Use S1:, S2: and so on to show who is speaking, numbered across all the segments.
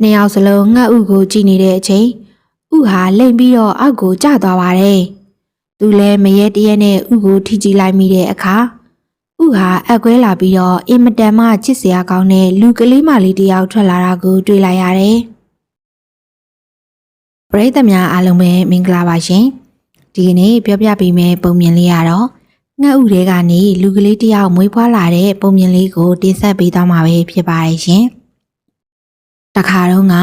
S1: နှစ်ယောက်စလုံးငှက်ဥကိုကြည့်နေတဲ့အချိန်ဥဟာလိမ့်ပြီးတော့အောက်ကိုကျသွားပါတယ်။သူလည်းမရဲတရဲနဲ့ဥကိုထိကြည့်လိုက်မိတဲ့အခါဥဟာအက်ကွဲလာပြီးတော့အင်မတန်မှချစ်စရာကောင်းတဲ့လူကလေးမလေးတစ်ယောက်ထွက်လာတာကိုတွေ့လိုက်ရတယ်။ပရိသတ်များအားလုံးပဲမင်္ဂလာပါရှင်။ဒီကနေ့ပြောပြပေးမယ့်ပုံမြင်လေးကတော့ငှက်ဥတွေကနေလူကလေးတစ်ယောက်မွေးဖွားလာတဲ့ပုံမြင်လေးကိုတင်ဆက်ပေးသွားမှာပဲဖြစ်ပါတယ်ရှင်။ တခါတော့က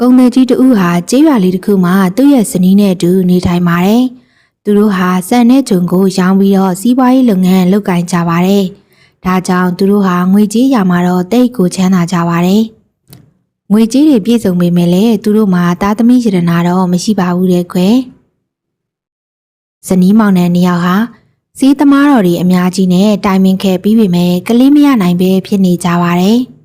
S1: ကုံသည်ကြီးတဦးဟာကျေးရွာလေးတစ်ခုမှာသူ့ရဲ့ဇနီးနဲ့အတူနေထိုင်ပါတယ်။သူတို့ဟာစံနဲ့ဂျုံကိုရောင်းပြီးတော့စီးပွားရေးလုပ်ငန်းလုပ်ကိုင်ကြပါတယ်။ဒါကြောင့်သူတို့ဟာငွေကြေးရမှာတော့တိတ်ကိုချမ်းသာကြပါတယ်။ငွေကြေးတွေပြည့်စုံပေမဲ့လည်းသူတို့မှာသားသမီးရတနာတော့မရှိပါဘူးတဲ့ကွယ်။ဇနီးမောင်နှံနှစ်ယောက်ဟာစီးသမားတော်တွေအများကြီးနဲ့တိုင်ပင်ခဲ့ပြီးပေမဲ့ကလေးမရနိုင်ပဲဖြစ်နေကြပါတယ်။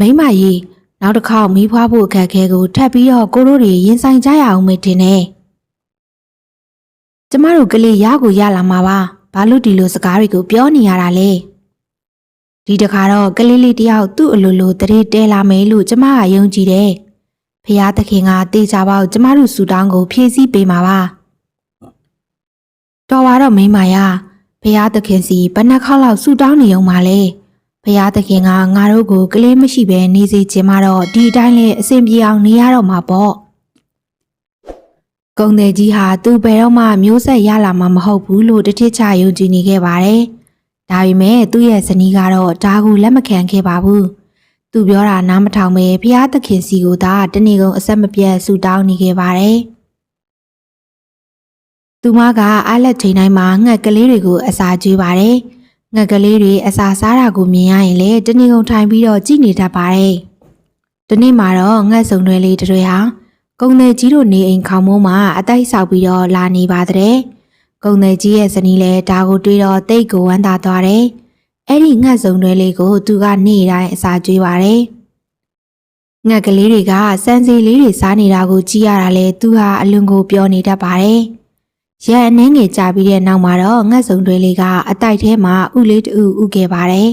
S1: မိမကြီးနောက်တစ်ခေါက်မီးဖွားဖို့အခက်အခဲကိုထပ်ပြီးတော့ကိုတို့တွေရင်ဆိုင်ကြရအောင်မေတင်နေ။ကျမတို့ကလေးရကိုရလာမှာပါ။ဘာလို့ဒီလိုစကားတွေကိုပြောနေရတာလဲ။ဒီတခါတော့ကလေးလေးတယောက်သူ့အလိုလိုတရေတဲလာမယ်လို့ကျမကယုံကြည်တယ်။ဖះသခင်ကတေချာပေါက်ကျမတို့ဆူတောင်းကိုဖြည့်ဆည်းပေးမှာပါ။တော်ပါတော့မိမရဖះသခင်စီဘယ်နှခေါက်လောက်ဆူတောင်းနေုံပါလဲ။ ဖះသခင်ကငါတို့ကိုကလေးမရှိဘဲနေစေချင်မှတော့ဒီအတိုင်းလေးအဆင်ပြေအောင်နေရတော့မှာပေါ့။ကုံတယ်ကြီးဟာသူ့ဘယ်တော့မှမျိုးဆက်ရလာမှာမဟုတ်ဘူးလို့တထစ်ချယုံကြည်နေခဲ့ပါတယ်။ဒါပေမဲ့သူ့ရဲ့ဇနီးကတော့ဒါကိုလက်မခံခဲ့ပါဘူး။သူပြောတာနားမထောင်ပဲဖះသခင်စီကိုသာတနေ့ကုန်အဆက်မပြတ်ဆူတောင်းနေခဲ့ပါတယ်။သူမကအားလက်ချိန်တိုင်းမှာငှက်ကလေးတွေကိုအစာကျွေးပါတယ်။ ငှက်ကလေးတွေအစာစားတာကိုမြင်ရရင်လေတနေ့ကုန်ထိုင်ပြီးတော့ကြည့်နေတတ်ပါတယ်။ဒီနေ့မှာတော့ငှက်စုံတွေလေးတွေဟာကုံတယ်ကြီးတို့နေအိမ်ခေါင်မိုးမှာအတိုက်ဆောက်ပြီးတော့လာနေပါတဲ့။ကုံတယ်ကြီးရဲ့ဇနီးလည်းဒါကိုတွေးတော့တိတ်ကိုဝမ်းသာသွားတယ်။အဲ့ဒီငှက်စုံတွေလေးကိုသူကနေ့တိုင်းအစာကျွေးပါတယ်။ငှက်ကလေးတွေကစမ်းစီလေးတွေစားနေတာကိုကြည့်ရတာလေသူဟာအလွန်ကိုပြောနေတတ်ပါတယ်။ ရဲအနှင်းငယ်ကြာပြီးတဲ့နောက်မှာတော့ငှက်စုံတွေလေးကအတိုက်ထဲမှာဥလေးတူဥခဲ့ပါတယ်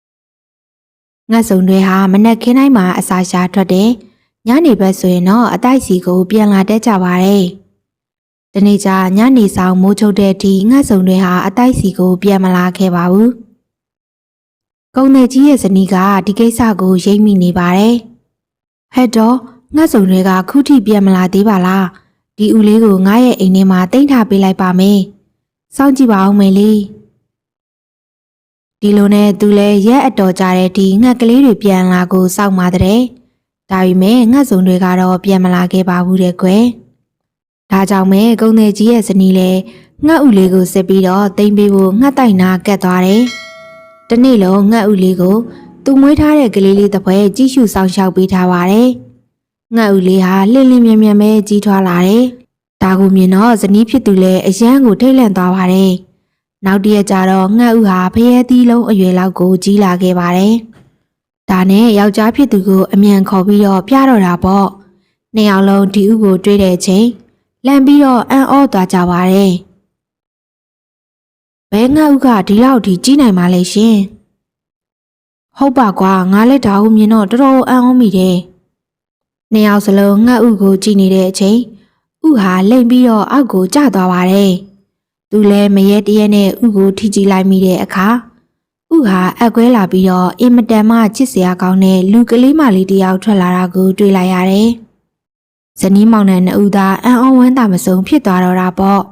S1: ။ငှက်စုံတွေဟာမနက်ခင်းတိုင်းမှာအစာရှာထွက်တယ်။ညနေဘက်ဆိုရင်တော့အတိုက်စီကိုပြန်လာတတ်ကြပါတယ်။ဒီနေ့ကျညနေဆောင်မိုးချုပ်တဲ့အထိငှက်စုံတွေဟာအတိုက်စီကိုပြန်မလာခဲ့ပါဘူး။ကုံတဲ့ကြီးရဲ့ဇနီးကဒီကိစ္စကိုရိပ်မိနေပါတယ်။ဟဲ့တော့ငှက်စုံတွေကခုထိပြန်မလာသေးပါလား။ ဒီဦးလေးကိုငါရဲ့အိမ်ထဲမှာတိတ်ထားပေးလိုက်ပါမယ်။စောင့်ကြည့်ပါအောင်မယ်လေ။ဒီလိုနဲ့သူလည်းရက်အတော်ကြတဲ့ဒီငှက်ကလေးတွေပြန်လာကိုစောင့်ပါတဲ့။ဒါပေမဲ့ငှက်စုံတွေကတော့ပြန်မလာခဲ့ပါဘူးတဲ့ကွယ်။ဒါကြောင့်မဲကုံတဲ့ကြီးရဲ့ဇနီးလည်းငှက်ဥလေးကိုစစ်ပြီးတော့တိမ်ပေးဖို့ငှက်တိုင်နာကတ်သွားတယ်။ဒီနေ့လုံးငှက်ဥလေးကိုသူမွေးထားတဲ့ကလေးလေးတစ်ပွဲကြည့်ရှုဆောင်ရှောက်ပေးထားပါတယ်။ ငှက်ဥလေးဟာလှင်လင်းမြန်မြန်ပဲကြီးထွားလာတယ်။ဒါကိုမြင်တော့ဇနီးဖြစ်သူလည်းအယမ်းကိုထိတ်လန့်သွားပါတယ်။နောက်တရက်ကျတော့ငှက်ဥဟာဖျဲသီးလုံးအရွယ်လောက်ကိုကြီးလာခဲ့ပါတယ်။ဒါနဲ့ယောက်ျားဖြစ်သူကိုအမြန်ခေါ်ပြီးတော့ပြတော့တာပေါ့။နှစ်ယောက်လုံးဒီဥကို တွေးတဲ့အချိန်လန့်ပြီးတော့အံ့ဩသွားကြပါတယ်။ဘဲငှက်ဥကဒီလောက်ထိကြီးနိုင်ပါလေရှင်။ဟုတ်ပါကွာငါလည်းဒါကိုမြင်တော့တော်တော်အံ့ဩမိတယ်။ နှစ်ယောက်စလုံးငှက်ဥကိုကြည့်နေတဲ့အချိန်ဥဟာလိမ့်ပြီးတော့အောက်ကိုကျသွားပါတယ်။သူလည်းမရဲတရဲနဲ့ဥကိုထိကြည့်လိုက်မိတဲ့အခါဥဟာအက်ကွဲလာပြီးတော့အင်မတန်မှချစ်စရာကောင်းတဲ့လူကလေးမလေးတစ်ယောက်ထွက်လာတာကိုတွေ့လိုက်ရတယ်။ဇနီးမောင်နှံနှစ်ဦးသာအံ့ဩဝမ်းသာမဆုံးဖြစ်သွားတော့တာပေါ့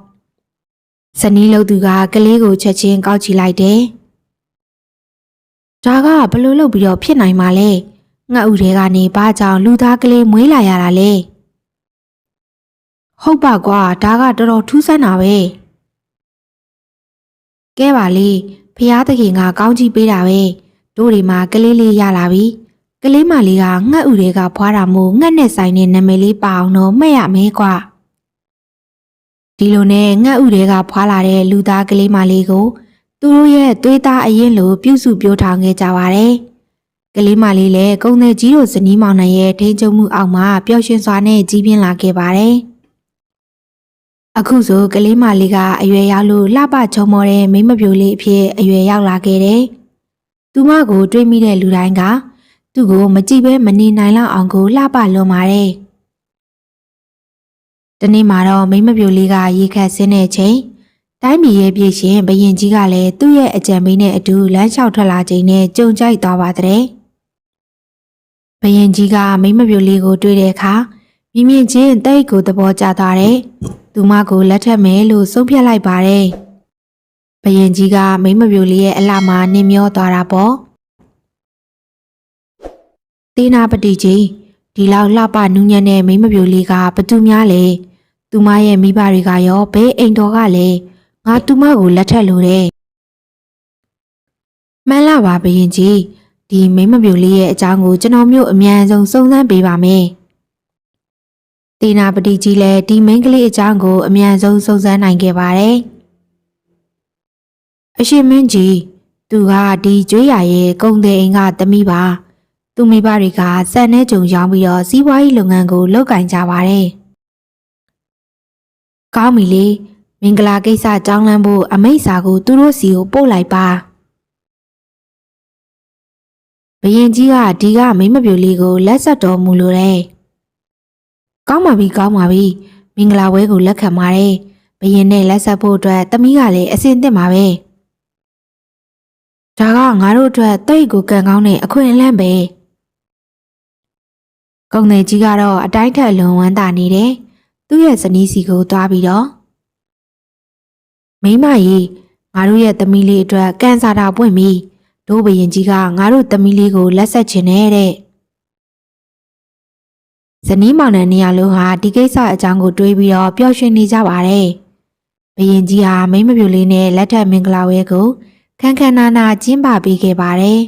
S1: ။ဇနီးလို့သူကကလေးကိုချက်ချင်းကောက်ချီလိုက်တယ်။ဒါကဘလို့လုပ်ပြီးတော့ဖြစ်နိုင်မှာလဲ။ ငှက်ဥတွေကနေဘာကြောင့်လူသားကလေးမွေးလာရတာလဲဟုတ်ပါကွာဒါကတော်တော်ထူးဆန်းတာပဲကဲပါလေဖះသခင်ကကောင်းကြီးပေးတာပဲတို့တွေမှာကလေးလေးရလာပြီကလေးမလေးကငှက်ဥတွေကဖွားတာမို့ငှက်နဲ့ဆိုင်တဲ့နာမည်လေးပါအောင်တော့မှတ်ရမယ်ကွာဒီလိုနဲ့ငှက်ဥတွေကဖွားလာတဲ့လူသားကလေးမလေးကိုသူတို့ရဲ့သွေးသားအရင်လိုပြုစုပြောထောင်ခဲ့ကြပါတယ်။ ကလေးမလေးလည်းကုံတဲ့ကြီးတို့ဇနီးမောင်နှံရဲ့ထိန်းချုပ်မှုအောက်မှာပျော်ရွှင်စွာနဲ့ကြီးပြင်းလာခဲ့ပါတယ်။အခုဆိုကလေးမလေးကအရွယ်ရောက်လို့လှပချုံမော်တဲ့မိန်းမပြိုလေးအဖြစ်အရွယ်ရောက်လာခဲ့တယ်။သူမကိုတွေးမိတဲ့လူတိုင်းကသူ့ကိုမကြည့်ပဲမနေနိုင်လောက်အောင်ကိုလှပလွန်ပါတယ်။တနေ့မှာတော့မိမပြိုလေးကရေခတ်ဆင်းတဲ့ချိန်တိုင်းပြည်ရဲ့ပြည်ရှင်ဘရင်ကြီးကလည်းသူ့ရဲ့အကြံပေးနဲ့အတူလမ်းလျှောက်ထွက်လာချိန်နဲ့ကြုံကြိုက်သွားပါတဲ့။ ဘရင်ကြီးကမိမပြိုလေးကိုတွေ့တဲ့အခါမြင်မြင်ချင်းတိတ်ကိုသဘောကျသွားတယ်။သူမကိုလက်ထပ်မယ်လို့ဆုံးဖြတ်လိုက်ပါတယ်။ဘရင်ကြီးကမိမပြိုလေးရဲ့အလှမှာနင်မျောသွားတာပေါ့။တေနာပတိကြီးဒီလောက်လှပနူးညံ့တဲ့မိမပြိုလေးကဘသူများလဲ။သူမရဲ့မိဘတွေကရောဘဲအိမ်တော်ကလည်းငါသူမကိုလက်ထပ်လို့တဲ့။မှန်လားပါဘရင်ကြီး ဒီမိမပြိုလေးရဲ့အကြောင်းကိုကျွန်တော်မျိုးအမြန်ဆုံးစုံစမ်းပေးပါမယ်။တေနာပတိကြီးလည်းဒီမိန်းကလေးအကြောင်းကိုအမြန်ဆုံးစုံစမ်းနိုင်ခဲ့ပါတယ်။အရှင်မင်းကြီးသူကဒီကျွေးရရဲ့ကုံတဲ့အိမ်ကသမီးပါ။သူမိဘတွေကစံနှဲကြုံရောင်းပြီးတော့စီးပွားရေးလုပ်ငန်းကိုလုပ်ကင်ကြပါတယ်။ကောင်းပြီလေမင်္ဂလာကိစ္စကြောင်းလန်းဖို့အမိတ်စာကိုသူတို့စီကိုပို့လိုက်ပါ။ ဘရင်ကြီးကဒီကမိမပြိုလေးကိုလက်ဆက်တော်မူလို့တဲ့။ကောင်းပါပြီကောင်းပါပြီမင်္ဂလာပွဲကိုလက်ခံပါတယ်။ဘရင်နဲ့လက်ဆက်ဖို့အတွက်တမီးကလည်းအစင်သင့်ပါပဲ။ဒါကငါတို့အတွက်တိတ်ကိုကံကောင်းတဲ့အခွင့်အလမ်းပဲ။ကုံတယ်ကြီးကတော့အတိုင်းထက်လွန်ဝမ်းသာနေတယ်။သူ့ရဲ့ဇနီးစီကိုသွားပြီးတော့မိမကြီးငါတို့ရဲ့သမီးလေးအတွက်ကန်ဆာတာပွင့်ပြီး ဒိုးဘရင်ကြီးကငါတို့သမီးလေးကိုလက်ဆက်ချင်တဲ့ဇနီးမောင်နှံနေရလုံးဟာဒီကိစ္စအကြောင်းကိုတွေးပြီးတော့ပျော်ရွှင်နေကြပါတယ်ဘရင်ကြီးဟာမိမပြူလေးနဲ့လက်ထက်မင်္ဂလာဝဲကိုခန်းခန်းနာနာကျင်းပပေးခဲ့ပါတယ်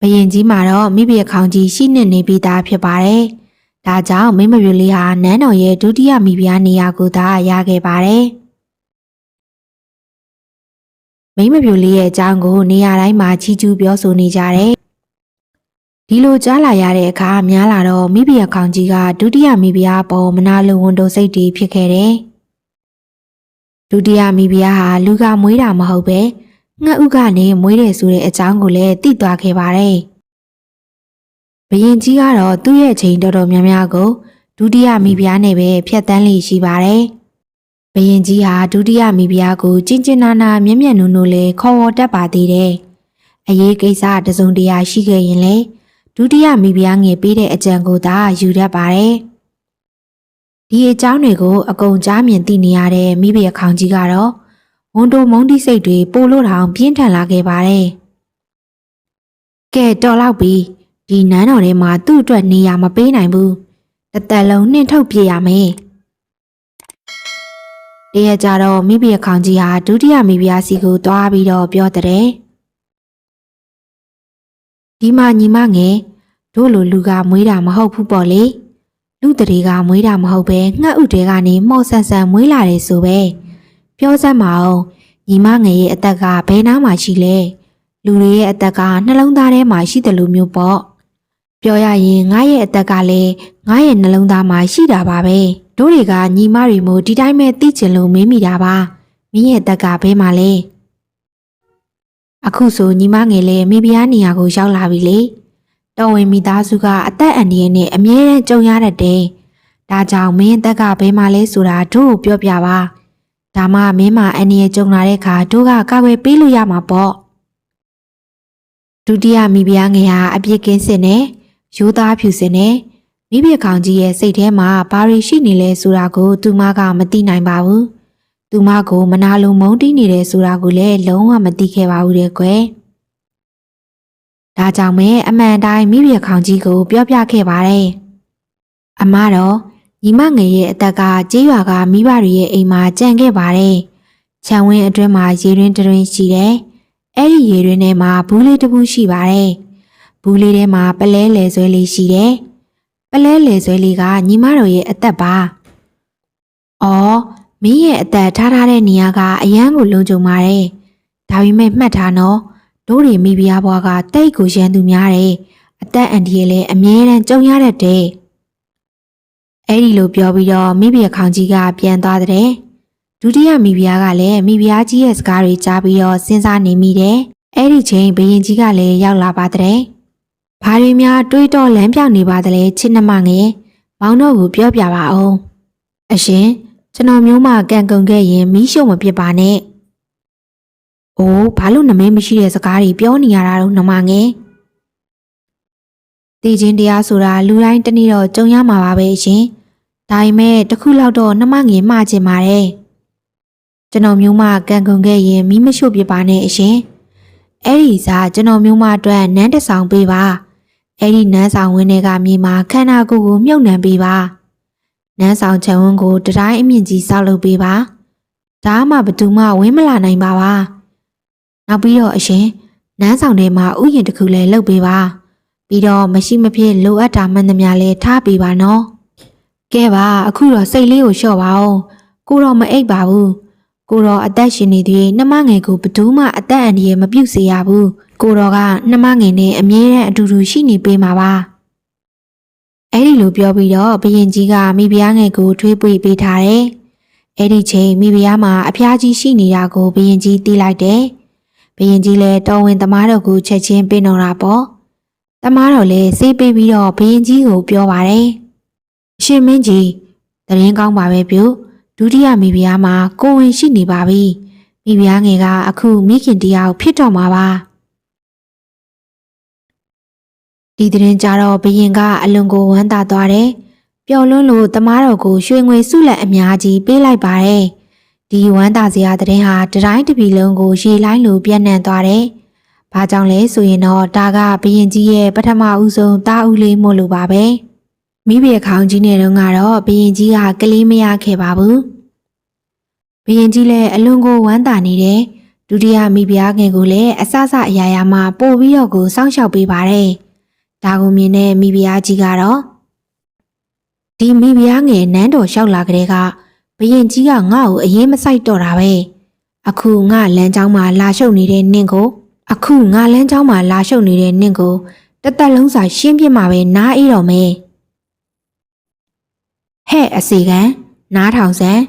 S1: ဘရင်ကြီးမှာတော့မိဘခေါင်းကြီးရှိနေနေပြီးသားဖြစ်ပါတယ်ဒါကြောင့်မိမပြူလေးဟာနန်းတော်ရဲ့ဒုတိယမိဖုရားနေရာကိုသာရခဲ့ပါတယ်။ မိမပြူလေးရဲ့အကြောင်းကိုနေရာတိုင်းမှာချီးကျူးပြောဆိုနေကြတယ်။ဒီလိုကြားလာရတဲ့အခါများလာတော့မိဖုရားခေါင်းကြီးကဒုတိယမိဖုရားပေါ်မနာလိုဝန်တိုစိတ်တွေဖြစ်ခဲ့တယ်။ဒုတိယမိဖုရားဟာလူကမွေးတာမဟုတ်ပဲငှက်ဥကနေမွေးတယ်ဆိုတဲ့အကြောင်းကိုလည်းသိသွားခဲ့ပါတယ်။ဘရင်ကြီးကတော့သူ့ရဲ့ချိန်တော်တော်များများကိုဒုတိယမိဖုရားနဲ့ပဲဖြတ်တန်းလေးရှိပါတယ်။ ဘရင်ကြီးဟာဒုတိယမိဖုရားကိုကျင်ကျင်နာနာမျက်မျက်နုံနုံလေးခေါ်ဝေါ်တတ်ပါသေးတယ်။အရေးကိစ္စတစုံတရာရှိခဲ့ရင်လေဒုတိယမိဖုရားငယ်ပေးတဲ့အကြံကိုသာယူတတ်ပါတယ်။ဒီအကြောင်းတွေကိုအကုန်ကြားမြင်သိနေရတဲ့မိဖုရားခေါင်ကြီးကတော့ဝန်တိုမုံတိစိတ်တွေပိုလို့တောင်ပြင်းထန်လာခဲ့ပါတယ်။ကဲတော်လောက်ပြီ။ဒီနန်းတော်ထဲမှာသူ့အတွက်နေရာမပေးနိုင်ဘူးတသက်လုံးနှင်ထုတ်ပြရမယ် တရကြတော့မိဘခေါင်ကြီးဟာဒုတိယမိဖုရားစီကိုသွားပြီးတော့ပြောတဲ့ဒီမှာညီမငယ်တို့လိုလူကမွေးတာမဟုတ်ဘူးပေါ့လေလူတရေကမွေးတာမဟုတ်ပဲငှက်ဥတဲကနေမော့ဆန်ဆန်မွေးလာတယ်ဆိုပဲပြောစမ်းမအောင်ညီမငယ်ရဲ့အသက်ကဘယ်နားမှာရှိလဲလူတွေရဲ့အသက်ကနှလုံးသားထဲမှာရှိတယ်လို့မျိုးပေါ့ပြောရရင်ငါရဲ့အသက်ကလည်းငါရဲ့နှလုံးသားမှာရှိတာပါပဲ တို့တွေကညီမတွေမို့ဒီတိုင်းပဲသိချင်လို့မေးမိတာပါမင်းရဲ့အသက်ကဘဲမှာလဲအခုဆိုညီမငယ်လေးမိဖုရားနေရာကိုရောက်လာပြီလေတော်ဝင်မိသားစုကအသက်အန္တရာယ်နဲ့အမြဲတမ်းကြုံရတတ်တယ်ဒါကြောင့်မင်းအသက်ကဘဲမှာလဲဆိုတာတို့ကိုပြောပြပါဒါမှမင်းမအန္တရာယ်ကြုံလာတဲ့အခါတို့ကကာကွယ်ပေးလို့ရမှာပေါ့ဒုတိယမိဖုရားငယ်ဟာအပြစ်ကင်းစင်နဲ့ရိုးသားဖြူစင်နဲ့ မိဘကောင်ကြီးရဲ့စိတ်ထဲမှာဘာတွေရှိနေလဲဆိုတာကို သူမကမသိနိုင်ပါဘူး။သူမကိုမနာလိုမုန်းတီးနေတယ်ဆိုတာကိုလည်းလုံးဝမသိခဲ့ပါဘူးတဲ့ကွယ်။ဒါကြောင့်မဲအမှန်တိုင်းမိဘကောင်ကြီးကို ပြောပြခဲ့ပါတယ်။အမတော့ညီမငယ်ရဲ့အသက်ကကြေးရွာကမိဘတွေရဲ့အိမ်မှာကြံခဲ့ပါတယ်။ခြံဝင်းအတွင်းမှာရေရင်းတရင်းရှိတယ်။အဲ့ဒီရေရင်းထဲမှာဘူးလေးတစ်ဘူးရှိပါတယ်။ဘူးလေးထဲမှာပလဲလေဆွဲလေးရှိတယ်။ ပလဲလေဆွဲလေးကညီမတို့ရဲ့အသက်ပါ။အော်မင်းရဲ့အသက်ထားထားတဲ့နေရာကအရန်ကိုလုံခြုံပါတယ်။ဒါပေမဲ့မှတ်ထားနော်။တို့တွေမိဖုရားဘွားကတိတ်ကိုရန်သူများတယ်။အသက်အန္တရာယ်လည်းအမြဲတမ်းကြုံရတတ်တယ်။အဲ့ဒီလိုပြောပြီးတော့မိဖုရားခေါင်ကြီးကပြန်သွားတဲ့ဒုတိယမိဖုရားကလည်းမိဖုရားကြီးရဲ့စကားတွေကြားပြီးတော့စဉ်းစားနေမိတယ်။အဲ့ဒီချိန်ဘရင်ကြီးကလည်းရောက်လာပါတဲ့။ ဘာတွေများတွေးတော့လမ်းပြောင်နေပါသလဲချစ်နှမငယ်။မောင်တို့ကိုပြောပြပါအောင်။အရှင်ကျွန်တော်မျိုးမကန်ကုန်ခဲ့ရင်မီးရှို့မဖြစ်ပါနဲ့။အိုးဘာလို့နမဲမရှိတဲ့စကားတွေပြောနေရတာတော့နှမငယ်။တည်ခြင်းတရားဆိုတာလူတိုင်းတစ်နေ့တော့ကြုံရမှာပါပဲရှင်။ဒါပေမဲ့တစ်ခုလောက်တော့နှမငယ်မှားချင်ပါတယ်။ကျွန်တော်မျိုးမကန်ကုန်ခဲ့ရင်မီးမရှို့ဖြစ်ပါနဲ့အရှင်။အဲ့ဒီစားကျွန်တော်မျိုးမအတွက်နန်းတစ်ဆောင်ပေးပါ။ အဲ့ဒီနန်းဆောင်ဝင်းတွေကမြေမှာခန္ဓာကိုယ်ကိုမြုပ်နှံပေးပါ။နန်းဆောင်ချံဝန်းကိုတတိုင်းအမြင့်ကြီးဆောက်လုပ်ပေးပါ။ဒါမှဘသူမှဝင်းမလာနိုင်ပါပါ။နောက်ပြီးတော့အရှင်နန်းဆောင်ထဲမှာဥယျာဉ်တစ်ခုလည်းလုပ်ပေးပါ။ပြီးတော့မရှိမဖြစ်လိုအပ်တာမှန်သမျှလည်းထားပေးပါနော်။ကဲပါအခုတော့စိတ်လေးကိုလျှော့ပါအောင်။ကိုတော့မအိပ်ပါဘူး။ ကိုတော့အသက်ရှင်နေသေးနှမငယ်ကိုဘသူမှအသက်အန္တရာယ်မပြုတ်စေရဘူး။ကိုတော့ကနှမငယ်နဲ့အမြဲတမ်းအတူတူရှိနေပေးမှာပါ။အဲ့ဒီလိုပြောပြီးတော့ဘရင်ကြီးကမိဖုရားငယ်ကိုထွေးပွေပေးထားတယ်။အဲ့ဒီချိန်မိဖုရားမှာအဖျားကြီးရှိနေတာကိုဘရင်ကြီးသိလိုက်တယ်။ဘရင်ကြီးလည်းတော်ဝင်သမားတော်ကိုချက်ချင်းပေးတော်တာပေါ့။သမားတော်လည်းစေးပေးပြီးတော့ဘရင်ကြီးကိုပြောပါတယ်။အရှင်မင်းကြီးတရင်ကောင်းပါပဲပြု ဒုတိယမိဖုရားမှာကိုဝင်ရှိနေပါပြီ။မိဖုရားငယ်ကအခုမိခင်တရားကိုဖြစ်တော်မှာပါ။ဒီတရင်ကြတော့ဘရင်ကအလွန်ကိုဝမ်းသာသွားတယ်။ပျော်လွန်းလို့တမားတော်ကိုရွှေငွေစုလက်အများကြီးပေးလိုက်ပါတယ်။ဒီဝမ်းသာစရာတရင်ဟာတတိုင်းတစ်ပြည်လုံးကိုရေလိုင်းလိုပြန့်နှံ့သွားတယ်။ဘာကြောင့်လဲဆိုရင်တော့ဒါကဘရင်ကြီးရဲ့ပထမဦးဆုံးတာဦးလေးမို့လို့ပါပဲ။ မိဘခေါင်းကြီးနဲ့တော့ကတော့ဘရင်ကြီးကကလေးမရခဲ့ပါဘူး။ဘရင်ကြီးလည်းအလွန်ကိုဝမ်းသာနေတယ်။ဒုတိယမိဖုရားငယ်ကိုလည်းအဆအဆအရာရာမှပို့ပြီးတော့ကိုစောင့်ရှောက်ပေးပါတယ်။ဒါကိုမြင်တဲ့မိဖုရားကြီးကတော့ဒီမိဖုရားငယ်နန်းတော်လျှောက်လာကြတဲ့ကဘရင်ကြီးကငါ့ကိုအရင်မဆိုင်တော့တာပဲ။အခုငါလမ်းကြောင်းမှာလာရှုပ်နေတဲ့နင့်ကိုအခုငါလမ်းကြောင်းမှာလာရှုပ်နေတဲ့နင့်ကိုတသက်လုံးစာရှင်းပြမှာပဲနားအေးတော်မယ်။ ဟဲ့အစီကန်နားထောင်စမ်း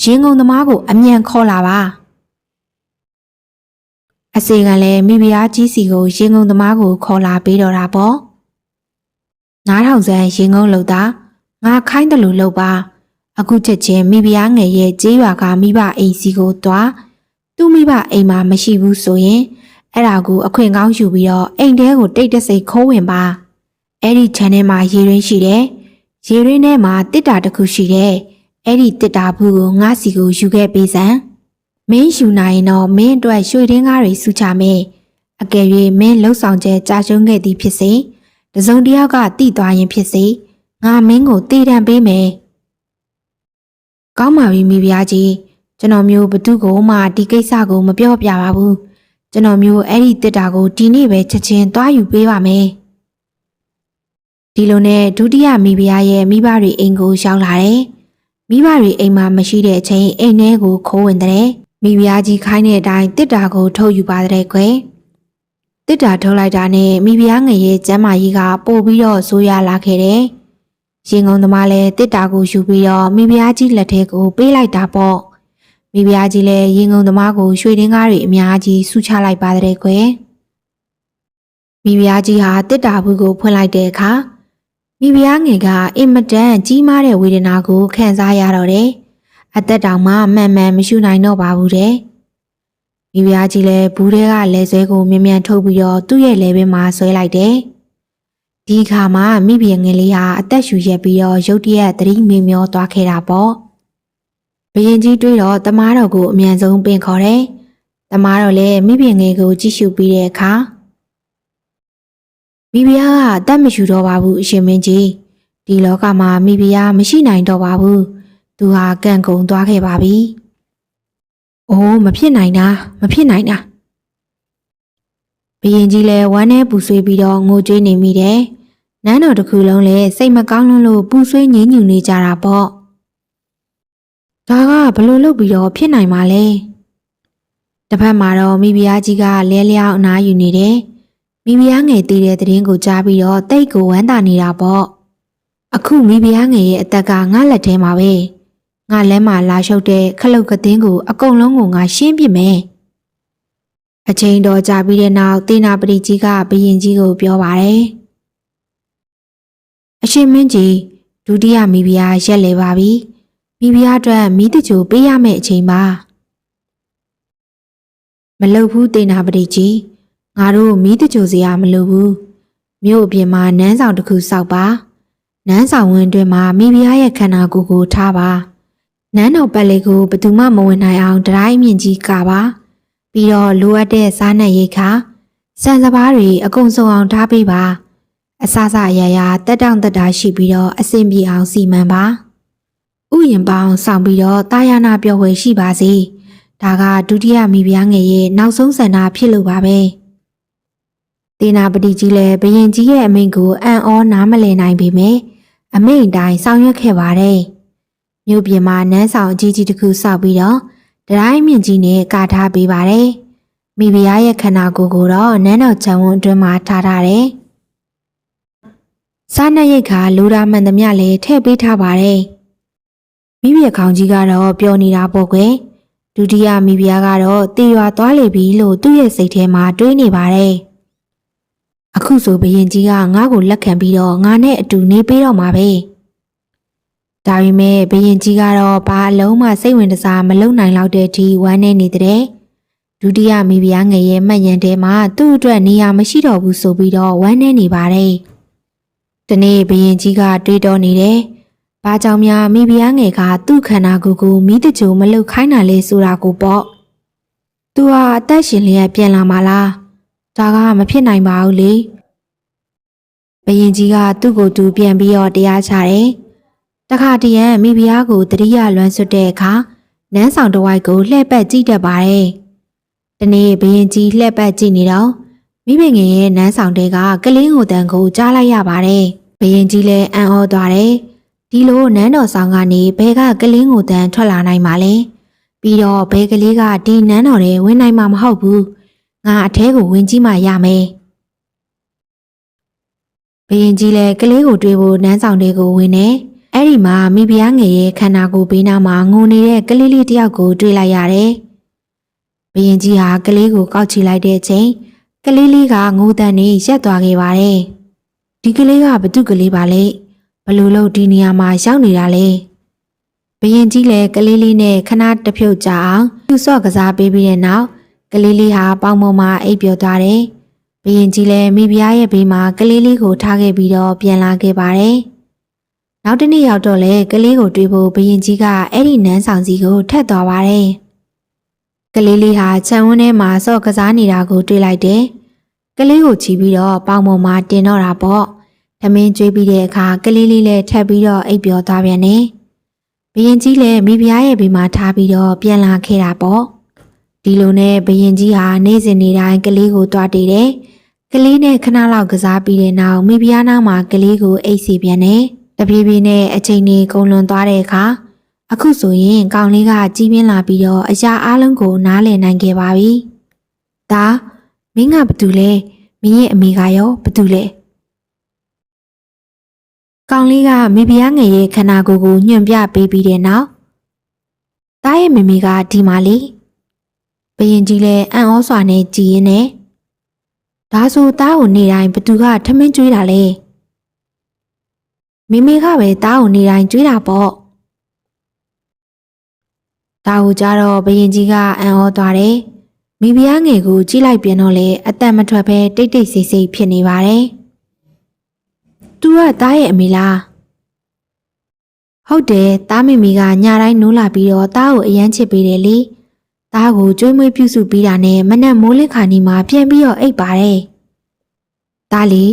S1: ရင်ကုန်သမားကိုအမြန်ခေါ်လာပါအစီကလည်းမိဖုရားကြီးစီကိုရင်ကုန်သမားကိုခေါ်လာပေးတော့တာပေါ့နားထောင်စမ်းရင်ကုန်လို့တာငါခိုင်းတယ်လို့လုပ်ပါအခုချက်ချင်းမိဖုရားငယ်ရဲ့ကြေးရွာကမိဘအိမ်စီကိုသွားသူ့မိဘအိမ်မှာမရှိဘူးဆိုရင်အဲ့ဒါကိုအခွင့်ကောင်းယူပြီးတော့အိမ်ထဲကိုတိတ်တဆိတ်ခိုးဝင်ပါအဲ့ဒီ channel မှာရေရင်းရှိတယ် ရေရင်းထဲမှာတစ်တာတစ်ခုရှိတယ်အဲ့ဒီတစ်တာဘူးကိုငါစီကိုယူခဲ့ပေးစမ်းမင်းယူနိုင်ရင်တော့မင်းအတွက်ရွှေတင်းကားတွေစုချမယ်အကယ်၍မင်းလှုပ်ဆောင်ချက်ကြာရှုံးခဲ့သည်ဖြစ်စေတစုံတစ်ယောက်ကတိသွားရင်ဖြစ်စေငါမင်းကိုတည်တံပေးမယ်ကောင်းပါပြီမိဖုရားကြီးကျွန်တော်မျိုးဘသူကိုမှဒီကိစ္စကိုမပြောပြပါဘူးကျွန်တော်မျိုးအဲ့ဒီတစ်တာကိုဒီနေ့ပဲချက်ချင်းသွားယူပေးပါမယ် ဒီလိုနဲ့ဒုတိယမိဖုရားရဲ့မိဘတွေအိမ်ကိုရောက်လာတယ်မိဘတွေအိမ်မှာမရှိတဲ့အချိန်အိမ်ထဲကိုခိုးဝင်တဲ့မိဖုရားကြီးခိုင်းတဲ့အတိုင်းတစ်တာကိုထုတ်ယူပါတဲ့ကွယ်တစ်တာထုတ်လိုက်တာနဲ့မိဖုရားငယ်ရဲ့ကျမ်းမာရေးကပို့ပြီးတော့ဆိုးရလာခဲ့တယ်ရင်ကုန်သမားလည်းတစ်တာကိုယူပြီးတော့မိဖုရားကြီးလက်ထဲကိုပေးလိုက်တာပေါ့မိဖုရားကြီးလည်းရင်ကုန်သမားကိုရွှေတင်းကားတွေအများကြီးဆူချလိုက်ပါတဲ့ကွယ်မိဖုရားကြီးဟာတစ်တာဘူးကိုဖွင့်လိုက်တဲ့အခါ မိဖုရားငယ်ကအင်မတန်ကြီးမားတဲ့ဝေဒနာကိုခံစားရတော့တယ်။အသက်တောင်မှမှန်မှန်မရှိနိုင်တော့ပါဘူးတဲ့။မိဖုရားကြီးလည်းဘူးထဲကလက်ဆွဲကိုမြ мян ထုတ်ပြီးတော့သူ့ရဲ့လက်ဘက်မှာဆွဲလိုက်တယ်။ဒီအခါမှာမိဖုရားငယ်လေးဟာအသက်ရှူရက်ပြီးတော့ရုတ်တရက်သတိမေ့မျောသွားခဲ့တာပေါ့။ဘရင်ကြီးတွေးတော့တမားတော်ကိုအမြန်ဆုံးပင်ခေါ်တယ်။တမားတော်လည်းမိဖုရားငယ်ကိုကြည့်ရှုပြီးတဲ့အခါ မိဖုရားကအသက်မရှူတော့ပါဘူးအရှင်မင်းကြီးဒီလောကမှာမိဖုရားမရှိနိုင်တော့ပါဘူးသူဟာကန့်ကုံသွားခဲ့ပါပြီအိုးမဖြစ်နိုင်တာမဖြစ်နိုင်တာဘရင်ကြီးလည်းဝမ်းထဲပူဆွေးပြီးတော့ငိုကြွေးနေမိတယ်နန်းတော်တစ်ခုလုံးလည်းစိတ်မကောင်းလွန်းလို့ပူဆွေးငြင်းညူနေကြတာပေါ့ဒါကဘလို့လုပ်ပြီးတော့ဖြစ်နိုင်မှာလဲတစ်ဖက်မှာတော့မိဖုရားကြီးကလဲလျောင်းအနားယူနေတယ် မိဖုရားငယ်တည်တဲ့တရင်ကိုကြားပြီးတော့တိတ်ကိုဝမ်းသာနေတာပေါ့အခုမိဖုရားငယ်ရဲ့အသက်ကငါလက်ထဲမှာပဲငါလဲမှာလာရှုပ်တဲ့ခလုတ်ကသင်းကိုအကုန်လုံးကိုငါရှင်းပြမယ်အချိန်တော်ကြာပြီးတဲ့နောက်တေနာပတိကြီးကဘယင်ကြီးကိုပြောပါတယ်အရှင်မင်းကြီးဒုတိယမိဖုရားရက်လေပါပြီမိဖုရားအတွက်မိတချိုပေးရမယ့်အချိန်ပါမလုပ်ဘူးတေနာပတိကြီး ငါတို့မိတချိုစရာမလိုဘူးမြို့အပြင်မှာနန်းဆောင်တစ်ခုစောက်ပါနန်းဆောင်ဝင်းတွင်မှာမိဖုရားရဲ့ခန္ဓာကိုယ်ကိုထားပါနန်းတော်ပတ်လေးကိုဘယ်သူမှမဝင်နိုင်အောင်တရိုင်းမြင့်ကြီးကပါပြီးတော့လိုအပ်တဲ့စားနပ်ရိက္ခာစံစပါးတွေအကုန်စုံအောင်ထားပေးပါအစစအရာရာတက်တောင့်တက်တာရှိပြီးတော့အဆင်ပြေအောင်စီမံပါဥယျင်ပေါင်းဆောင်ပြီးတော့တာယာနာပြောဝယ်ရှိပါစေဒါကဒုတိယမိဖုရားငယ်ရဲ့နောက်ဆုံးဆန္ဒဖြစ်လို့ပါပဲ တေနာပတိကြီးလည်းဘယင်ကြီးရဲ့အမိန့်ကိုအံ့ဩနားမလည်နိုင်ပေမဲ့အမိန့်တိုင်းဆောင်ရွက်ခဲ့ပါတယ်မြို့ပြင်မှာနန်းဆောင်အကြီးကြီးတစ်ခုဆောက်ပြီးတော့ဒရိုင်းမြင့်ကြီးနဲ့ကာထားပေးပါတယ်။မိဖုရားရဲ့ခန္ဓာကိုယ်ကိုတော့နန်းတော်ခြံဝန်းအတွင်းမှာထားထားတယ်။စားနပ်ရိက္ခာလိုတာမှန်သမျှလည်းထည့်ပေးထားပါတယ်။မိဖုရားခေါင်းကြီးကတော့ပြောနေတာပေါ့ကွယ်။ဒုတိယမိဖုရားကတော့တေရွာသွားလေပြီလို့သူ့ရဲ့စိတ်ထဲမှာတွေးနေပါတယ်။ အခုဆိုဘရင်ကြီးကငါ့ကိုလက်ခံပြီးတော့ငါနဲ့အတူနေပေးတော့မှာပဲ။ဒါပေမဲ့ဘရင်ကြီးကတော့ဘာအလုံးမှစိတ်ဝင်တစားမလုံနိုင်လောက်တဲ့အထိဝမ်းနေနေတဲ့ဒုတိယမိဖုရားငယ်ရဲ့မှတ်ရန်ထဲမှာသူ့အတွက်နေရာမရှိတော့ဘူးဆိုပြီးတော့ဝမ်းနေနေပါတယ်။ဒီနေ့ဘရင်ကြီးကတွေးတောနေတယ်။ဘာကြောင့်များမိဖုရားငယ်ကသူ့ခန္ဓာကိုယ်ကိုမိတကြိုမလုတ်ခိုင်းတာလေဆိုတာကိုပေါ့။ "तू ဟာအသက်ရှင်လျက်ပြန်လာမှာလား။ ဒါကမဖြစ်နိုင်ပါဘူးလေ။ဘရင်ကြီးကသူ့ကိုယ်သူပြန်ပြီးတော့တရားချတယ်။တခါတရံမိဖုရားကိုတတိယလွမ်းဆွတ်တဲ့အခါနန်းဆောင်တစ်ဝိုက်ကိုလှည့်ပတ်ကြည့်တတ်ပါတယ်။ဒီနေ့ဘရင်ကြီးလှည့်ပတ်ကြည့်နေတော့မိဘငယ်ရဲ့နန်းဆောင်တဲကကလင်းကိုတန်ကိုကြားလိုက်ရပါတယ်။ဘရင်ကြီးလည်းအံ့ဩသွားတယ်။ဒီလိုနန်းတော်ဆောင်ကနေဘဲကကလင်းကိုတန်ထွက်လာနိုင်ပါလဲ။ပြီးတော့ဘဲကလေးကဒီနန်းတော်ထဲဝင်နိုင်မှာမဟုတ်ဘူး။ ငါအထဲကိုဝင်ကြည့်မှရမယ်။ဘရင်ကြီးလည်းကလေးကိုတွေ့ဖို့နန်းဆောင်တဲကိုဝင်နေ။အဲ့ဒီမှာမိဖုရားငယ်ရဲ့ခန္ဓာကိုယ်ဘေးနားမှာငိုနေတဲ့ကလေးလေးတစ်ယောက်ကိုတွေ့လိုက်ရတယ်။ဘရင်ကြီးဟာကလေးကိုကောက်ချီလိုက်တဲ့အချိန်ကလေးလေးကငိုတန်နေရက်သွားခဲ့ပါတယ်။ဒီကလေးကဘသူကလေးပါလဲ။ဘလို့လို့ဒီနေရာမှာရောက်နေတာလဲ။ဘရင်ကြီးလည်းကလေးလေးနဲ့ခဏတစ်ဖြုတ်ကြအောင်သူ့စော့ကစားပေးပြီးတဲ့နောက် ကလေးလေးဟာပေါင်ပေါ်မှာအိပ်ပျော်သွားတယ်။ဘရင်ကြီးလည်းမိဖုရားရဲ့ဘေးမှာကလေးလေးကိုထားခဲ့ပြီးတော့ပြန်လာခဲ့ပါတယ်။နောက်တစ်နေ့ရောက်တော့လေကလေးကိုတွေ့ဖို့ဘရင်ကြီးကအဲ့ဒီနန်းဆောင်စီကိုထက်သွားပါတယ်။ကလေးလေးဟာခြံဝန်းထဲမှာစော့ကစားနေတာကိုတွေ့လိုက်တယ်။ကလေးကိုချီပြီးတော့ပေါင်ပေါ်မှာတင်တော့တာပေါ့။သမင်းကျွေးပြီးတဲ့အခါကလေးလေးလည်းထပ်ပြီးတော့အိပ်ပျော်သွားပြန်တယ်။ဘရင်ကြီးလည်းမိဖုရားရဲ့ဘေးမှာထားပြီးတော့ပြန်လာခဲ့တာပေါ့။ ဒီလိုနဲ့ဘရင်ကြီးဟာနေ့စဉ်နေ့တိုင်းကလေးကိုတွားတည်တယ်။ကလေးနဲ့ခဏလောက်ကစားပြီးတဲ့နောက်မိဖုရားနားမှာကလေးကိုအိပ်စီပြန်တယ်။တပြေးပြေးနဲ့အချိန်ကြီးကုန်လွန်သွားတဲ့အခါအခုဆိုရင်ကောင်လေးကကြီးပြင်းလာပြီးတော့အရာအလုံးကိုနားလည်နိုင်ခဲ့ပါပြီ။ဒါမင်းကဘာတူလဲမင်းရဲ့အမေကရောဘာတူလဲ။ကောင်လေးကမိဖုရားငယ်ရဲ့ခန္ဓာကိုယ်ကိုညွှန်ပြပေးပြီးတဲ့နောက်တားရဲ့မမေကဒီမာလေး ဘယင်ကြီးလည်းအံ့ဩစွာနဲ့ကြည်ရင်နဲ့ဒါဆိုတားကိုနေတိုင်းဘသူကထမင်းကျွေးတာလဲ။မိမိကပဲတားကိုနေတိုင်းကြွေးတာပေါ့ဒါကိုကြတော့ဘရင်ကြီးကအံ့ဩသွားတယ်မိဖုရားငယ်ကိုကြည့်လိုက်ပြန်တော့လေအသက်မထွက်ပဲတိတ်တိတ်ဆိတ်ဆိတ်ဖြစ်နေပါတယ်သူကတားရဲ့အမေလားဟုတ်တယ်တားမိမိကညာတိုင်းနိုးလာပြီးတော့တားကိုအယမ်းချစ်ပေးတယ်လေ တားကိုကြွေးမွေးပြုစုပြီးတာနဲ့မနက်မိုးလင်းခါနီမှာပြန်ပြီးတော့အိပ်ပါတယ်တားလေ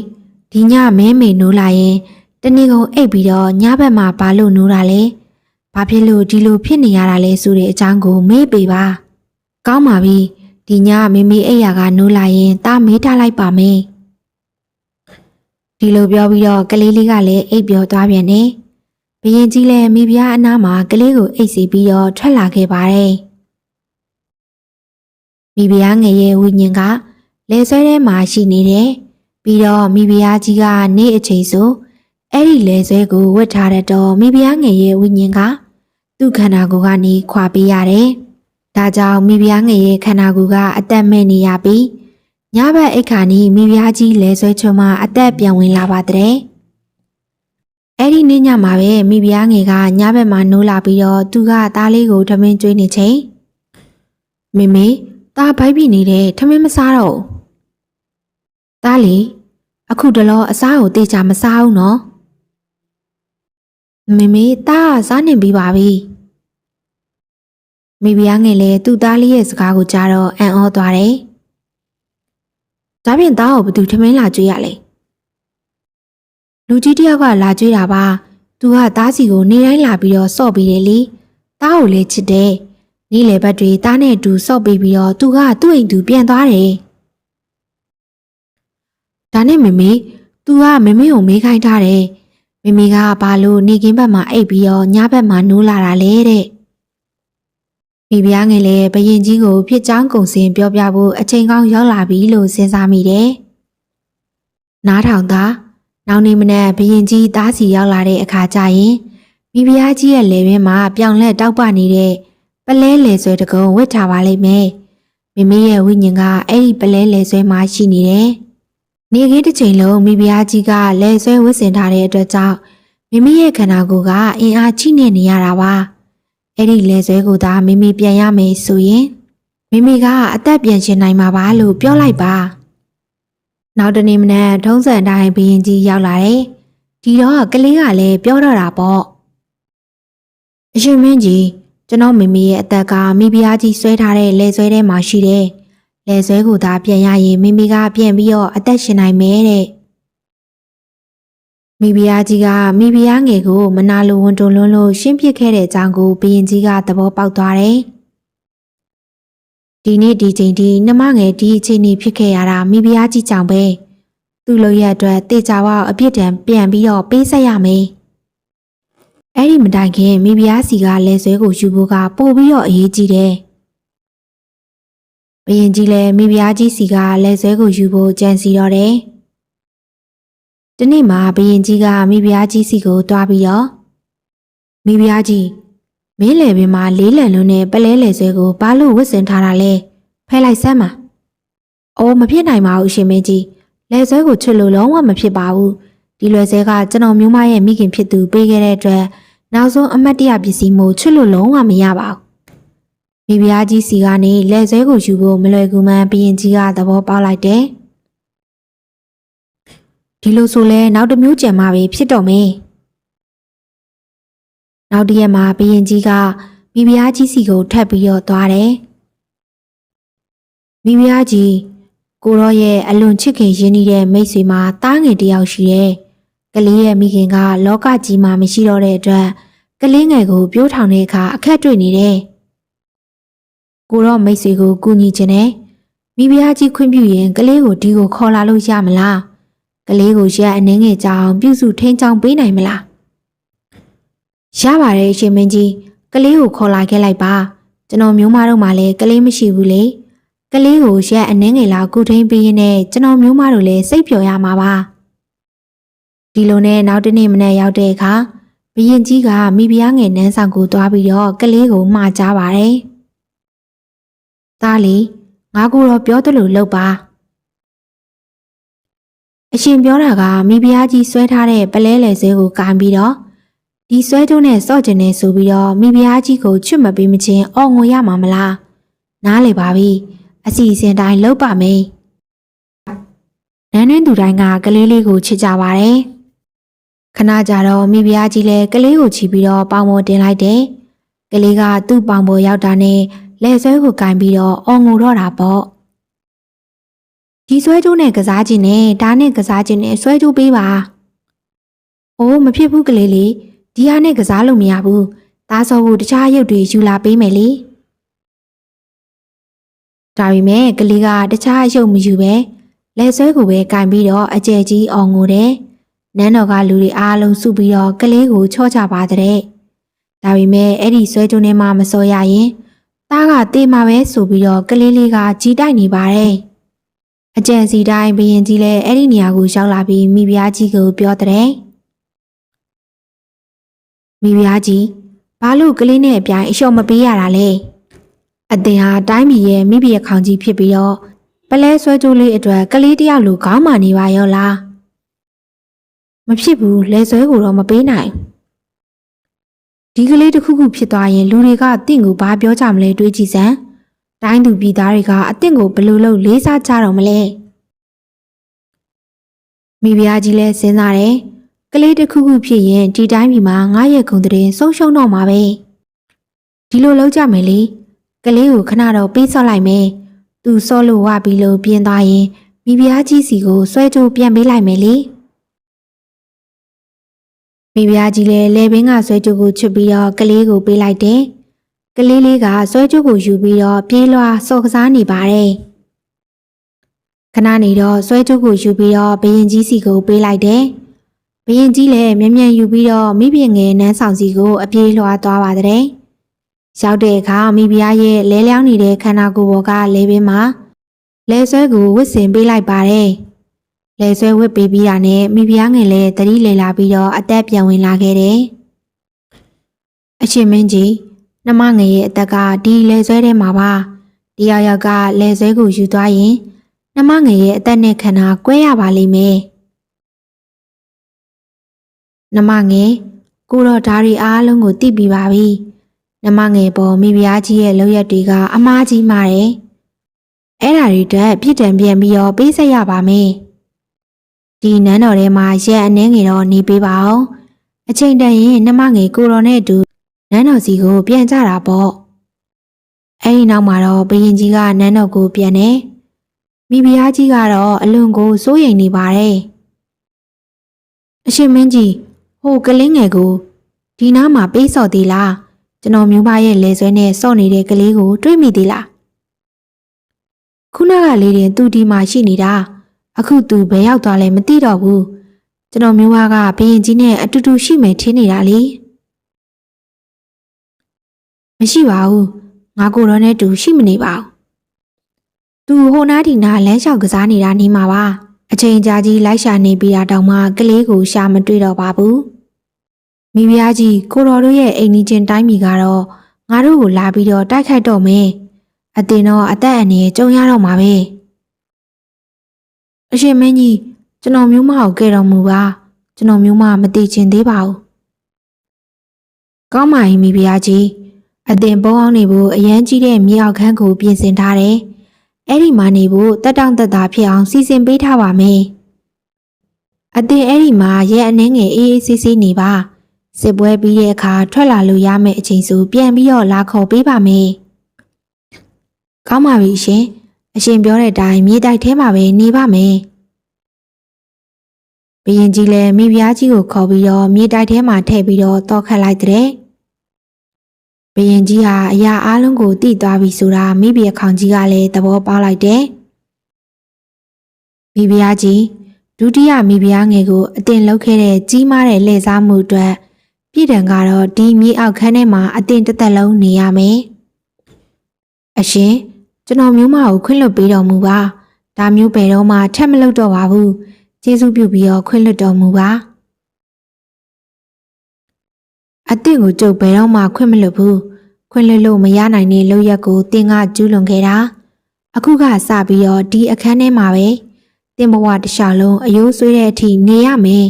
S1: ဒီညမဲမေနိုးလာရင်တနေ့ကုန်အိပ်ပြီးတော့ညဘက်မှာဘာလို့နိုးတာလဲ။ဘာဖြစ်လို့ဒီလိုဖြစ်နေရတာလဲဆိုတဲ့အကြောင်းကိုမေးပေးပါ။ကောင်းပါပြီ။ဒီညမိမိအိပ်ရာကနိုးလာရင်တာမေးထားလိုက်ပါမယ်။ဒီလိုပြောပြီးတော့ကလေးလေးကလည်းအိပ်ပျော်သွားပြန်တယ်။ဘရင်ကြီးလည်းမိဖုရားအနားမှာကလေးကိုအိပ်စီပြီးတော့ထွက်လာခဲ့ပါတယ်။ မိဖုရားငယ်ရဲ့ဝိညာဉ်ကလေဆွဲထဲမှာရှိနေတယ်။ပြီးတော့မိဖုရားကြီးကနေ့အချိန်ဆိုအဲ့ဒီလေဆွဲကိုဝတ်ထားတဲ့တော့မိဖုရားငယ်ရဲ့ဝိညာဉ်ကသူ့ခန္ဓာကိုယ်ကနေခွာပေးရတယ်။ဒါဒါကြောင့်မိဖုရားငယ်ရဲ့ခန္ဓာကိုယ်ကအသက်မဲ့နေရပြီးညဘက်အိတ်ခါနီးမိဖုရားကြီးလဲဆွဲချုံမှအသက်ပြန်ဝင်လာပါတဲ့အဲ့ဒီနေ့ညမှာပဲမိဖုရားငယ်ကညဘက်မှာနိုးလာပြီးတော့သူကသားလေးကိုထမင်းကျွေးနေချိန်မေမေ သားဘိုက်ပြနေတဲ့ထမင်းမစားတော့ဘူးသားလေးအခုတလောအစားကိုတေချာမစားဘူးနော်မေမေသားကစားနေပြီးပါပြီမိဖုရားငယ်လည်းသူ့သားလေးရဲ့စကားကိုကြားတော့အံ့ဩသွားတယ်ဒါဖြင့်သားကိုဘယ်သူထမင်းလာကျွေးရလဲလူကြီးတစ်ယောက်ကလာကျွေးတာပါသူကသားစီကိုနေတိုင်းလာပြီးတော့စော့ပြီးတယ်လေသားကိုလည်းချစ်တယ် နေ့လယ်ဘက်တွေသားနဲ့အတူစော့ပြီးပြီးတော့သူကသူ့အိမ်သူပြန်သွားတယ်ဒါနဲ့မေမေ तू ကမေမေကိုမေးခိုင်းထားတယ်မေမေကဘာလို့နေကင်းဘက်မှာအိပ်ပြီးတော့ညဘက်မှာနိုးလာတာလဲတဲ့မိဖုရားငယ်လည်းဘရင်ကြီးကိုဖြစ်ချောင်းကုံစင်ပြောပြဖို့အချိန်ကောင်းရောက်လာပြီလို့စဉ်းစားမိတယ်နားထောင်သားနောက်နေ့မနက်ဘရင်ကြီးသားစီရောက်လာတဲ့အခါကျရင်မိဖုရားကြီးရဲ့လေဘင်းမှာပြောင်လက်တောက်ပနေတဲ့ ပလဲလေဆွဲတကုံဝစ်ထားပါလိမ့်မယ်မိမိရဲ့ဝိညာဉ်ကအဲ့ဒီပလဲလေဆွဲမှာရှိနေတယ်နေခင်းတစ်ချိန်လုံးမိဖုရားကြီးကလေဆွဲဝစ်စင်ထားတဲ့အတွက်ကြောင့်မိမိရဲ့ခန္ဓာကိုယ်ကအင်အားချိနေနေရတာပါအဲ့ဒီလေဆွဲကိုသာမိမိပြန်ရမယ်ဆိုရင်မိမိကအသက်ပြန်ရှင်နိုင်မှာပါလို့ပြောလိုက်ပါနောက်တနေ့မနက်ထုံးစံအတိုင်းဘီရင်ကြီးရောက်လာတယ်။ဒီတော့ကလေးကလည်းပြောတော့တာပေါ့။အရှင်မင်းကြီး ကျွန်တော်မိမိရဲ့အသက်ကမိဖုရားကြီးဆွဲထားတဲ့လဲဆွဲထဲမှာရှိတယ်။လဲဆွဲကိုသာပြန်ရရင်မိမိကပြန်ပြီးတော့အသက်ရှင်နိုင်မယ်တဲ့။မိဖုရားကြီးကမိဖုရားငယ်ကိုမနာလိုဝန်တုံလွန်းလို့ရှင်းပြခဲ့တဲ့အကြောင်းကိုဘီရင်ကြီးကသဘောပေါက်သွားတယ်။ဒီနေ့ဒီချိန်ဒီနှမငယ်ဒီအချိန်နေဖြစ်ခဲ့ရတာမိဖုရားကြီးကြောင့်ပဲသူ့လိုရအတွက်တေချာဝအပြစ်ဒဏ်ပြန်ပြီးတော့ပေးဆက်ရမယ် အဲ့ဒီမတိုင်ခင်မိဖုရားစီကလဲဆွဲကိုယူဖို့ကပို့ပြီးတော့အရေးကြီးတယ်ဘယင်ကြီးလည်းမိဖုရားကြီးစီကလဲဆွဲကိုယူဖို့ကြံစီတော့တယ်ဒီနေ့မှာဘယင်ကြီးကမိဖုရားကြီးစီကိုတွားပြီးတော့မိဖုရားကြီးမင်းလေပင်မှာလေးလံလုံးနဲ့ပလဲလေဆွဲကိုဘာလို့ဝတ်ဆင်ထားတာလဲဖဲလိုက်စမ်းပါ။အိုးမဖြစ်နိုင်ပါဘူးရှင်မင်းကြီး။လေဆွဲကိုချွတ်လို့လုံးဝမဖြစ်ပါဘူး။ဒီလွယ်ဆွဲကကျွန်တော်မျိုးမရဲ့မိခင်ဖြစ်သူပေးခဲ့တဲ့အတွက် နောက်ဆုံးအမတ်တရပစ္စည်းမို့ချွတ်လို့လုံးဝမရပါဘူး။မိဖုရားကြီးစီကနေလေဆွဲကိုယူဖို့မလွယ်ကူမှန်းဘရင်ကြီးကသဘောပေါက်လိုက်တယ်။ဒီလိုဆိုလဲနောက်တစ်မျိုးကြံမှာပဲဖြစ်တော့မယ်။နောက်တစ်ရက်မှာဘရင်ကြီးကမိဖုရားကြီးစီကိုထပ်ပြီးတော့သွားတယ်။မိဖုရားကြီးကိုရောရဲ့အလွန်ချစ်ခင်ရင်းနှီးတဲ့မိတ်ဆွေမှာတားငယ်တစ်ယောက်ရှိတယ်။ ကလေးရဲ့မိခင်ကလောကကြီးမှာမရှိတော့တဲ့အတွက်ကလေးငယ်ကိုပြိုးထောင်တဲ့အခါအခက်တွေ့နေတယ်။ကိုရောမိတ်ဆွေကိုကူညီခြင်းနဲ့မိဖုရားကြီးခွင့်ပြုရင်ကလေးကိုဒီကိုခေါ်လာလို့ရမလား။ကလေးကိုရက်အနှင်းငယ်ကြအောင်ပြုစုထိန်းချောင်းပေးနိုင်မလား။ရပါတယ်ရှင်မင်းကြီးကလေးကိုခေါ်လာခဲ့လိုက်ပါကျွန်တော်မျိုးမတို့မှလည်းကလေးမရှိဘူးလေကလေးကိုရက်အနှင်းငယ်လောက်ကုထိန်ပေးရင်းနဲ့ကျွန်တော်မျိုးမတို့လည်းစိတ်ပျော်ရမှာပါ ဒီလိုနဲ့နောက်တစ်နေ့မနေ့ရောက်တဲ့အခါဘရင်ကြီးကမိဖုရားငယ်နန်းဆောင်ကိုသွားပြီးတော့ကလေးကိုမှာကြားပါတယ်သားလေးငါကိုတော့ပြောသလိုလုပ်ပါအရှင်ပြောတာကမိဖုရားကြီးဆွဲထားတဲ့ပလဲလေဆွဲကိုကန်ပြီးတော့ဒီဆွဲတုံးနဲ့စော့ကျင်နေဆိုပြီးတော့မိဖုရားကြီးကိုချွတ်မပေးမချင်းအော်ငိုရမှာမလားနားလေပါပြီအစီအစဉ်တိုင်းလုပ်ပါမယ်နန်းတွင်းသူတိုင်းကကလေးလေးကိုချစ်ကြပါတယ် ခဏကြာတော့မိဖုရားကြီးလည်းကလေးကိုချီပြီးတော့ပေါင်ပေါ်တင်လိုက်တယ်ကလေးကသူ့ပေါင်ပေါ်ရောက်တာနဲ့လက်ဆွဲကိုကင်ပြီးတော့အော်ငိုတော့တာပေါ့ဒီဆွဲကြိုးနဲ့ကစားခြင်းနဲ့ဒါနဲ့ကစားခြင်းနဲ့ဆွဲကြိုးပေးပါအိုးမဖြစ်ဘူးကလေးလေးဒီဟာနဲ့ကစားလို့မရဘူး။သားစောကိုတခြားရုပ်တွေယူလာပေးမယ်လေ။ဒါပေမဲ့ကလေးကတခြားရုပ်မယူပဲလက်ဆွဲကိုပဲကင်ပြီးတော့အကျယ်ကြီးအောင်ငိုတယ်။ နန်းတော်ကလူတွေအားလုံးစုပြီးတော့ကလေးကိုချော့ချပါတဲ့။ဒါပေမဲ့အဲ့ဒီဆွဲကြုံထဲမှာမစော်ရရင်သားကတေးမှာပဲဆိုပြီးတော့ကလေးလေးကကြီးတိုက်နေပါတယ်။အကျယ်စီတိုင်းဘရင်ကြီးလည်းအဲ့ဒီနေရာကိုရောက်လာပြီးမိဖုရားကြီးကိုပြောတဲ့။မိဖုရားကြီးဘာလို့ကလေးနဲ့အပြိုင်အလျှော့မပေးရတာလဲအတင်ဟာတိုင်းပြည်ရဲ့မိဘရဲ့ခေါင်ကြီးဖြစ်ပြီးတော့ပလဲဆွဲကြိုးလေးအတွက်ကလေးတစ်ယောက်လိုခေါင်းမာနေပါရောလား မဖြစ်ဘူးလဲဆွဲကိုတော့မပေးနိုင်ဒီကလေးတစ်ခုခုဖြစ်သွားရင်လူတွေကတင့်ကိုဘာပြောကြမလဲတွေးကြည့်စမ်းတိုင်းသူပြည်သားတွေကအတင့်ကိုဘယ်လိုလုပ်လေးစားကြတော့မလဲမိဖုရားကြီးလဲစဉ်းစားတယ်ကလေးတစ်ခုခုဖြစ်ရင်ဒီတိုင်းပြည်မှာငါရဲ့ဂုံတရင်ဆုံးရှုံးတော့မှာပဲဒီလိုလုပ်ကြမယ်လေကလေးကိုခဏတော့ပေးဆော့လိုက်မယ်သူစောလို့ဝပြီးလို့ပြင်းသွားရင်မိဖုရားကြီးစီကိုဆွဲကြိုးပြန်ပေးလိုက်မယ်လေ မိဖုရားကြီးလဲလေဘင်းကဆွဲကြိုးကိုချွတ်ပြီးတော့ကလေးကိုပေးလိုက်တယ်ကလေးလေးကဆွဲကြိုးကိုယူပြီးတော့ပြေးလွှာစော်ကစားနေပါတယ်ခဏနေတော့ဆွဲကြိုးကိုယူပြီးတော့ဘရင်ကြီးစီကိုပေးလိုက်တယ်ဘရင်ကြီးလည်းမြ мян ယူပြီးတော့မိဘငယ်နန်းဆောင်စီကိုအပြေးလွှာသွားပါတဲ့ရောက်တဲ့အခါမိဖုရားရဲ့လဲလျောင်းနေတဲ့ခန္ဓာကိုယ်ပေါ်ကလဲဘင်းမှာလဲဆွဲကိုဝစ်စင်ပေးလိုက်ပါတယ် လဲဆွဲဝစ်ပေးပြီးတာနဲ့မိဖုရားငယ်လည်းတတိလေလာပြီးတော့အသက်ပြန်ဝင်လာခဲ့တယ်အရှင်မင်းကြီးနှမငယ်ရဲ့အသက်ကဒီလဲဆွဲထဲမှာပါတယောက်ယောက်ကလဲဆွဲကိုယူသွားရင်နှမငယ်ရဲ့အသက်နဲ့ခန္ဓာကွဲရပါလိမ့်မယ်နှမငယ်ကိုတော့ဓာရီအားလုံးကိုသိပြီးပါပြီနှမငယ်ပေါ်မိဖုရားကြီးရဲ့လောက်ရက်တွေကအမားကြီးမာတယ်အဲ့ဓာတွေအတွက်ပြစ်ဒဏ်ပြန်ပြီးတော့ပေးဆက်ရပါမယ် ဒီနန်းတော်ထဲမှာရက်အနှင်းငယ်တော့နေပေးပါအောင်အချိန်တန်ရင်နှမငယ်ကိုတော်နဲ့အတူနန်းတော်စီကိုပြန်ကြတာပေါ့အဲ့ဒီနောက်မှာတော့ဘရင်ကြီးကနန်းတော်ကိုပြန်တယ်မိဖုရားကြီးကတော့အလွန်ကိုစိုးရိမ်နေပါတယ်အရှင်မင်းကြီးဟိုကလင်းငယ်ကိုဒီနားမှာပေးစော်သေးလားကျွန်တော်မျိုးမရဲ့လဲဆွဲနဲ့စော့နေတဲ့ကလေးကို တွေးမိသေးလားခုနကလေးတင်သူဒီမှာရှိနေတာ အခုသူဘယ်ရောက်သွားလဲမသိတော့ဘူးကျွန်တော်မျိုးမကဘရင်ကြီးနဲ့အတူတူရှိမယ်ထင်နေတာလေမရှိပါဘူးငါကိုတော့နဲ့တူရှိမနေပါဘူးသူဟိုနားဒီနားလမ်းလျှောက်ကစားနေတာနေမှာပါအချိန်ကြာကြီးလိုက်ရှာနေပြီးတာတောင်မှကလေးကိုရှာမတွေ့တော့ပါဘူးမိဖုရားကြီးကိုတော်တို့ရဲ့အိမ်နီးချင်းတိုင်းပြည်ကတော့ငါတို့ကိုလာပြီးတော့တိုက်ခိုက်တော့မယ်အတင်တော့အသက်အန္တရာယ်ကြုံရတော့မှာပဲ အရှင်မင်းကြီးကျွန်တော်မျိုးမကိုကဲတော်မူပါကျွန်တော်မျိုးမမသိချင်သေးပါဘူးကောင်းပါ၏မိဖုရားကြီးအတင်ပုံအောင်နေဖို့အရန်ကြီးတဲ့မြေအောက်ခန်းကိုပြင်ဆင်ထားတယ်အဲ့ဒီမှာနေဖို့တက်တောင့်တက်တာဖြစ်အောင်စီစဉ်ပေးထားပါမယ်အတင်အဲ့ဒီမှာရဲအနှင်းငယ်အေးအေးဆေးဆေးနေပါစစ်ပွဲပြီးတဲ့အခါထွက်လာလို့ရမယ့်အချိန်ဆိုပြန်ပြီးတော့လာခေါ်ပေးပါမယ်။ကောင်းပါပြီရှင်။ အရှင်ပြောတဲ့အတိုင်းမြေတိုက်ထဲမှာပဲနေပါမယ်။ဘရင်ကြီးလည်းမိဖုရားကြီးကိုခေါ်ပြီးတော့မြေတိုက်ထဲမှာထည့်ပြီးတော့တောက်ခတ်လိုက်တဲ့။ဘရင်ကြီးဟာအရာအလုံးကိုတိသွားပြီဆိုတာမိဖုရားခေါင်ကြီးကလည်းသဘောပေါက်လိုက်တယ်။မိဖုရားကြီးဒုတိယမိဖုရားငယ်ကိုအတင်လောက်ခဲ့တဲ့ကြီးမားတဲ့လှည့်စားမှုအတွက်ပြည်တံကတော့ဒီမြေအောက်ခန်းထဲမှာအတင်တစ်သက်လုံးနေရမယ်။အရှင် ကျွန်တော်မျိုးမကိုခွင့်လွတ်ပေးတော်မူပါ။ဒါမျိုးဘယ်တော့မှထက်မလုပ်တော့ပါဘူး။ကျေးဇူးပြုပြီးတော့ခွင့်လွတ်တော်မူပါ။အတင်ကိုကြုတ်ဘယ်တော့မှခွင့်မလွတ်ဘူး။ခွင့်လွတ်လို့မရနိုင်တဲ့လုပ်ရက်ကိုတင်ကကျူးလွန်ခဲ့တာ။အခုကစပြီးတော့ဒီအခန်းထဲမှာပဲတင်ဘဝတစ်လျှောက်လုံးအယိုးဆွေးတဲ့အထိနေရမယ်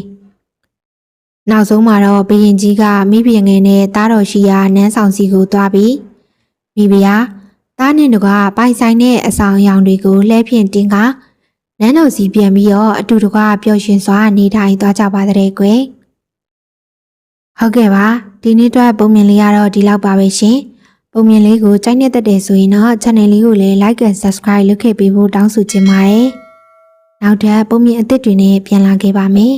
S1: ။နောက်ဆုံးမှာတော့ဘရင်ကြီးကမိဘငယ်နဲ့သားတော်ရှိရာနန်းဆောင်စီကိုသွားပြီးမိဖုရား သားနဲ့တကွာပိုင်ဆိုင်တဲ့အဆောင်အယောင်တွေကိုလှဲဖြင့်တင်ကနန်းတော်စီပြန်ပြီးတော့အတူတကွာပျော်ရွှင်စွာနေထိုင်သွားကြပါတဲ့ကွယ်ဟုတ်ကဲ့ပါဒီနေ့တော့ပုံမြင်လေးကတော့ဒီလောက်ပါပဲရှင်ပုံမြင်လေးကိုကြိုက်နေတဲ့တဲ့ဆိုရင်တော့ channel လေးကိုလည်း like and subscribe လုပ်ခဲ့ပေးဖို့တောင်းဆိုချင်ပါတယ်နောက်ထပ်ပုံမြင်အသစ်တွေနဲ့ပြန်လာခဲ့ပါမယ်